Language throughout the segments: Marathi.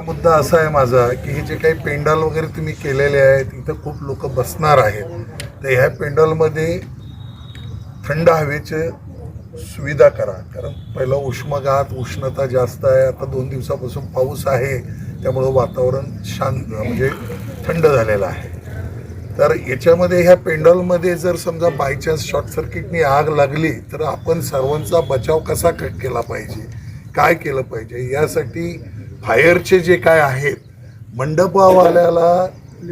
हा मुद्दा असा आहे माझा की हे जे काही पेंडॉल वगैरे तुम्ही केलेले आहेत इथं खूप लोक बसणार आहेत. तर ह्या पेंडॉलमध्ये थंड हवेचे सुविधा करा. कारण पहिलं उष्मघात उष्णता जास्त आहे. आता दोन दिवसापासून पाऊस आहे. त्यामुळं वातावरण शांत म्हणजे थंड झालेलं आहे. तर याच्यामध्ये ह्या पेंडॉलमध्ये जर समजा बाय चान्स शॉर्ट सर्किटनी आग लागली तर आपण सर्वांचा बचाव कसा केला पाहिजे? काय केलं पाहिजे? यासाठी फायरचे जे काय आहेत मंडपावाल्याला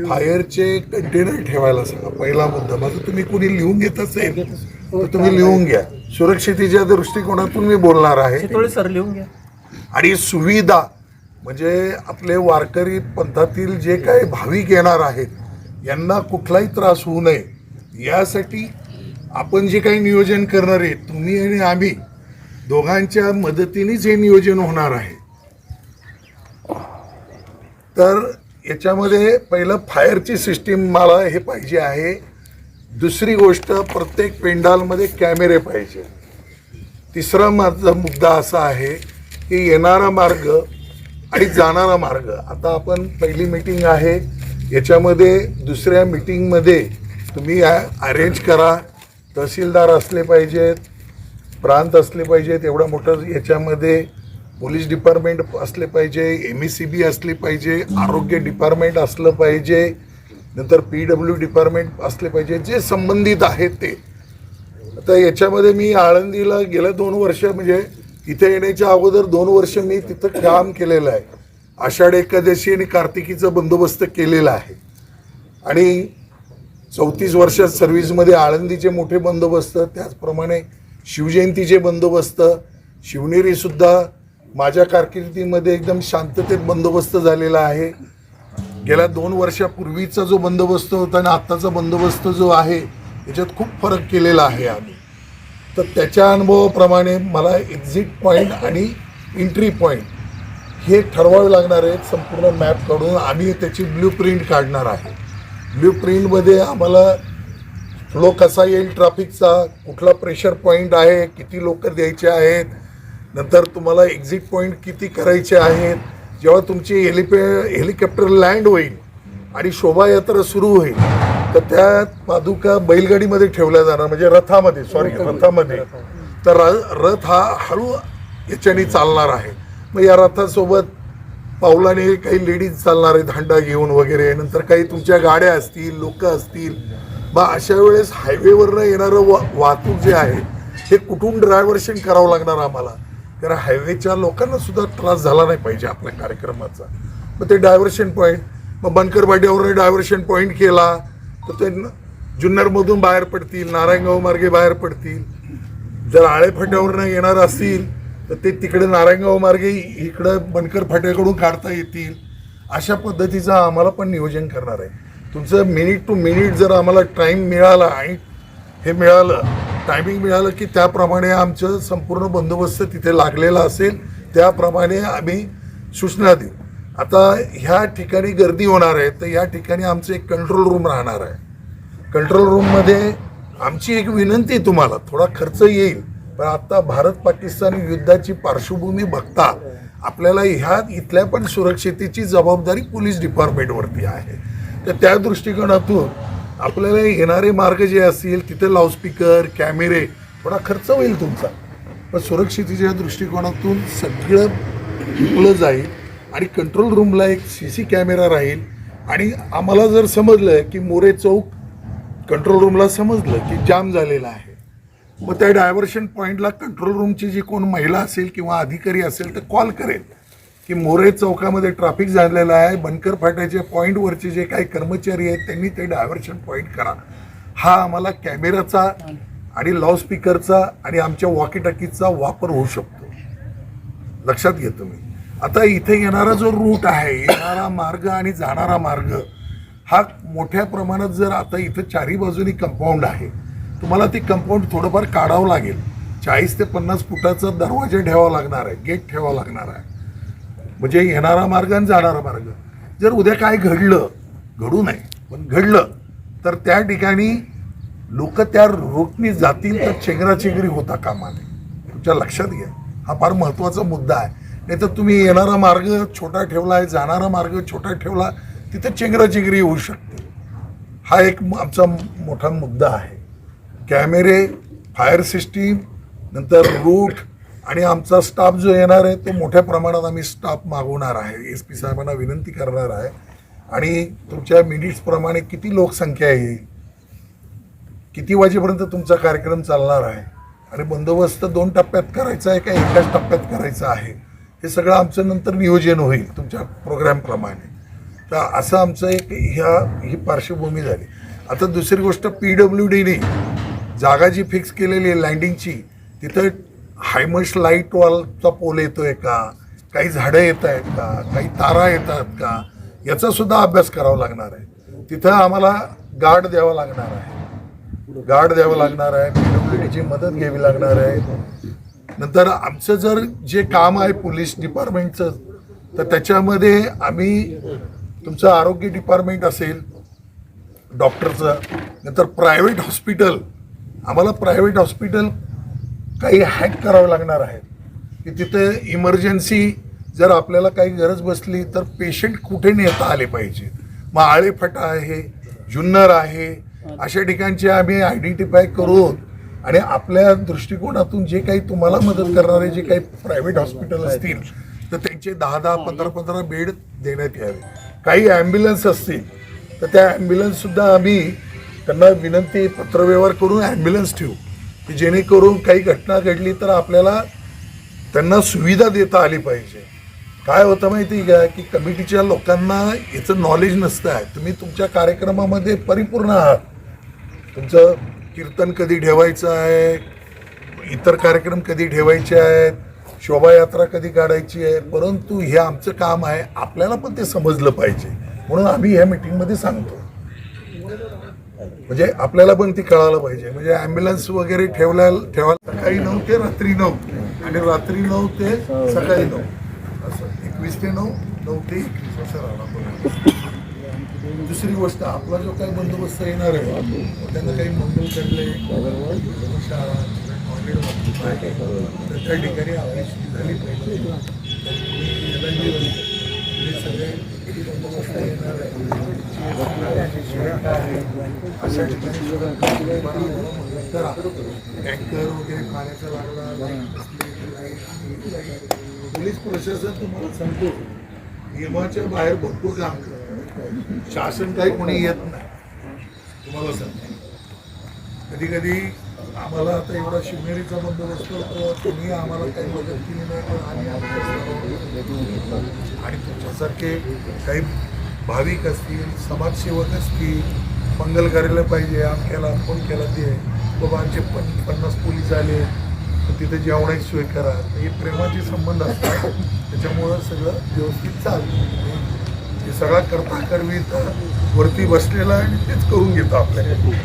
फायरचे कंटेनर ठेवायला सांगा पहिला मुद्दा. माझं तुम्ही कोणी लिहून घेत असेल तर तुम्ही लिहून घ्या. सुरक्षितेच्या दृष्टिकोनातून मी बोलणार आहे. सर लिहून घ्या. आणि सुविधा म्हणजे आपले वारकरी पंथातील जे काही भाविक येणार आहेत यांना कुठलाही त्रास होऊ नये. यासाठी आपण जे काही नियोजन करणार आहे तुम्ही आणि आम्ही दोघांच्या मदतीनेच हे नियोजन होणार आहे. तर याच्यामध्ये पहिलं फायरची सिस्टीम मला हे पाहिजे आहे. दुसरी गोष्ट प्रत्येक पेंडालमध्ये कॅमेरे पाहिजे. तिसरा माझा मुद्दा असा आहे की येणारा मार्ग आणि जाणारा मार्ग. आता आपण पहिली मीटिंग आहे. याच्यामध्ये दुसऱ्या मीटिंगमध्ये तुम्ही अरेंज करा. तहसीलदार असले पाहिजेत प्रांत असले पाहिजेत एवढं मोठं याच्यामध्ये पोलीस डिपार्टमेंट असले पाहिजे एम ई सी बी असली पाहिजे आरोग्य डिपार्टमेंट असलं पाहिजे नंतर पी डब्ल्यू डिपार्टमेंट असले पाहिजे जे संबंधित आहेत ते. आता याच्यामध्ये मी आळंदीला गेल्या दोन वर्ष म्हणजे इथे येण्याच्या अगोदर दोन वर्ष मी तिथं काम केलेलं आहे. आषाढ एकादशी आणि कार्तिकीचा बंदोबस्त केलेला आहे. आणि चौतीस वर्षात सर्व्हिसमध्ये आळंदीचे मोठे बंदोबस्त त्याचप्रमाणे शिवजयंतीचे बंदोबस्त शिवनेरीसुद्धा माझ्या कारकिर्दीमध्ये एकदम शांततेत बंदोबस्त झालेला आहे. गेल्या दोन वर्षापूर्वीचा जो बंदोबस्त होता आणि आत्ताचा बंदोबस्त जो आहे याच्यात खूप फरक केलेला आहे आम्ही. तर त्याच्या अनुभवाप्रमाणे मला एक्झिट पॉईंट आणि एंट्री पॉईंट हे ठरवावे लागणार आहेत. संपूर्ण मॅप काढून आम्ही त्याची ब्ल्यू प्रिंट काढणार आहे. ब्ल्यू प्रिंटमध्ये आम्हाला फ्लो कसा येईल ट्रॅफिकचा कुठला प्रेशर पॉईंट आहे किती लोक द्यायचे आहेत नंतर तुम्हाला एक्झिट पॉईंट किती करायचे आहेत जेव्हा तुमची हेलिपे हेलिकॉप्टर लँड होईल आणि शोभायात्रा सुरू होईल तर त्या पादुका बैलगाडीमध्ये ठेवल्या जाणार म्हणजे रथामध्ये सॉरी रथामध्ये तर रथ हा हळू याच्याने चालणार आहे. मग या रथासोबत पावलाने काही लेडीज चालणार आहेत हंडा घेऊन वगैरे. नंतर काही तुमच्या गाड्या असतील लोक असतील. मग अशा वेळेस हायवेवरनं येणारं वा वाहतूक जे आहे हे कुठून ड्रायव्हर्शन करावं लागणार आम्हाला? कारण हायवेच्या लोकांना सुद्धा त्रास झाला नाही पाहिजे आपल्या कार्यक्रमाचा. मग ते डायव्हर्शन पॉईंट मग बनकर डायव्हर्शन पॉईंट केला तर ते जुन्नरमधून बाहेर पडतील नारायणगाव मार्गे बाहेर पडतील. जर आळे फाट्यावरनं येणार असतील तर ते तिकडे नारायणगाव मार्गे इकडं बनकर फाट्याकडून काढता येतील. अशा पद्धतीचं आम्हाला पण नियोजन करणार आहे. तुमचं मिनिट टू मिनिट जर आम्हाला टाईम मिळाला आणि हे मिळालं टायमिंग मिळालं की त्याप्रमाणे आमचं संपूर्ण बंदोबस्त तिथे लागलेला असेल त्याप्रमाणे आम्ही सूचना देऊ. आता ह्या ठिकाणी गर्दी होणार आहे तर या ठिकाणी आमचं एक कंट्रोल रूम राहणार आहे. कंट्रोल रूममध्ये आमची एक विनंती आहे तुम्हाला थोडा खर्च येईल पण आता भारत पाकिस्तान युद्धाची पार्श्वभूमी बघता आपल्याला ह्या इथल्या पण सुरक्षितेची जबाबदारी पोलीस डिपार्टमेंटवरती आहे. तर त्या दृष्टिकोनातून आपल्याला येणारे मार्ग जे असतील तिथे लाऊडस्पीकर कॅमेरे थोडा खर्च होईल तुमचा. पण सुरक्षितेच्या दृष्टिकोनातून सगळं विकलं जाईल आणि कंट्रोल रूमला एक सी सी कॅमेरा राहील. आणि आम्हाला जर समजलं की मोरे चौक कंट्रोल रूमला समजलं की जाम झालेला आहे मग त्या डायव्हर्शन पॉईंटला कंट्रोल रूमची जी कोण महिला असेल किंवा अधिकारी असेल तर कॉल करेल. की मोरे चौकामध्ये ट्रॅफिक झालेलं आहे. बनकर फाट्याच्या पॉईंटवरचे जे काही कर्मचारी आहेत त्यांनी ते डायव्हर्शन पॉईंट करा. हा आम्हाला कॅमेराचा आणि लाऊडस्पीकरचा आणि आमच्या वॉकीटॉकीचा वापर होऊ शकतो. लक्षात घेतो मी आता इथे येणारा जो रूट आहे येणारा मार्ग आणि जाणारा मार्ग हा मोठ्या प्रमाणात जर आता इथं चारी बाजूनी कंपाऊंड आहे तुम्हाला ते कंपाऊंड थोडंफार काढावं लागेल. चाळीस ते पन्नास फुटाचा दरवाजा ठेवावा लागणार आहे गेट ठेवावा लागणार आहे. म्हणजे येणारा मार्ग आणि जाणारा मार्ग. जर उद्या काय घडलं घडू नये पण घडलं तर त्या ठिकाणी लोक त्या रूटनी जातील तर चेंगराचेंगरी होता कामा नये तुमच्या लक्षात घ्या. हा फार महत्त्वाचा मुद्दा आहे. नाही तर तुम्ही येणारा मार्ग छोटा ठेवला आहे जाणारा मार्ग छोटा ठेवला तिथं चेंगराचेंगरी होऊ शकते. हा एक आमचा मोठा मुद्दा आहे. कॅमेरे फायर सिस्टीम नंतर रूट आणि आमचा स्टाफ जो येणार आहे तो मोठ्या प्रमाणात आम्ही स्टाफ मागवणार आहे. एस पी साहेबांना विनंती करणार आहे. आणि तुमच्या मिनिट्सप्रमाणे किती लोकसंख्या येईल किती वाजेपर्यंत तुमचा कार्यक्रम चालणार आहे? आणि बंदोबस्त दोन टप्प्यात करायचा आहे का एकाच टप्प्यात करायचा आहे? हे सगळं आमचं नंतर नियोजन होईल तुमच्या प्रोग्रामप्रमाणे तर असं आमचं एक ह्या ही पार्श्वभूमी झाली. आता दुसरी गोष्ट पी डब्ल्यू डीने जागा जी फिक्स केलेली आहे लँडिंगची तिथं हायमश लाइट वॉलचा पोल आहे का? काही झाडं येत आहेत का? काही तारा येत आहेत का? याचा सुद्धा अभ्यास करावा लागणार आहे. तिथं आम्हाला गार्ड द्यावा लागणार आहे. गार्ड द्यावं लागणार आहे. पीडब्ल्यूडीची मदत घ्यावी लागणार आहे. नंतर आमचं जर जे काम आहे पोलीस डिपार्टमेंटचं तर त्याच्यामध्ये आम्ही तुमचं आरोग्य डिपार्टमेंट असेल डॉक्टरचं नंतर प्रायव्हेट हॉस्पिटल आम्हाला प्रायव्हेट हॉस्पिटल काही हॅक करावं लागणार आहे की तिथे इमर्जन्सी जर आपल्याला काही गरज बसली तर पेशंट कुठे नेता आले पाहिजे. मग आळेफटा आहे जुन्नर आहे अशा ठिकाणचे आम्ही आयडेंटिफाय करून आणि आपल्या दृष्टिकोनातून जे काही तुम्हाला मदत करणारे जे काही प्रायव्हेट हॉस्पिटल असतील तर त्यांचे दहा दहा पंधरा पंधरा बेड देण्यात यावे. काही ॲम्ब्युलन्स असतील तर त्या ॲम्ब्युलन्ससुद्धा आम्ही त्यांना विनंती पत्रव्यवहार करून ॲम्ब्युलन्स ठेवू. की जेणेकरून काही घटना घडली तर आपल्याला त्यांना सुविधा देता आली पाहिजे. काय होतं माहिती आहे का? की कमिटीच्या लोकांना याचं नॉलेज नसतं आहे. तुम्ही तुमच्या कार्यक्रमामध्ये परिपूर्ण आहात. तुमचं कीर्तन कधी ठेवायचं आहे? इतर कार्यक्रम कधी ठेवायचे आहेत? शोभायात्रा कधी काढायची आहे? परंतु हे आमचं काम आहे. आपल्याला पण ते समजलं पाहिजे. म्हणून आम्ही ह्या मिटिंगमध्ये सांगतो. म्हणजे आपल्याला पण ती कळायला पाहिजे. म्हणजे ॲम्ब्युलन्स वगैरे ठेवल्या ठेवायला सकाळी नऊ ते रात्री नऊ. आणि रात्री नऊ ते सकाळी नऊ. असं. एकवीस ते नऊ नऊ ते एकवीस असं राहणार दुसरी गोष्ट आपला जो काही बंदोबस्त येणार आहे त्यांना काही मंगल करले शाळा त्या ठिकाणी आपली झाली पाहिजे. सगळे किती बंदोबस्त येणार आहे अशा ठिकाणी करा टँकर वगैरे पाण्याचा लागला लाइट नसली, लाइट पोलीस प्रशासन तुम्हाला सांगतो नियमाच्या बाहेर भरपूर काम करतं. शासन काही कोणी येत नाही. तुम्हाला सांगतो. कधी कधी आम्हाला आता एवढा शिवनेरीचा बंदोबस्त होतो तुम्ही आम्हाला काही मदत केली नाही पण आम्ही आमच्या आणि तुमच्यासारखे काही भाविक असतील समाजसेवक असतील मंगल करायला पाहिजे आमक्याला फोन केला ते बाबा आमचे पन पन्नास पोलीस आले तर तिथे जेवणाची सोय करा. हे प्रेमाचे संबंध असतात. त्याच्यामुळं सगळं व्यवस्थित चालतं. हे सगळा करता करवी तर वरती बसलेला आणि तेच करून घेतो आपल्याकडे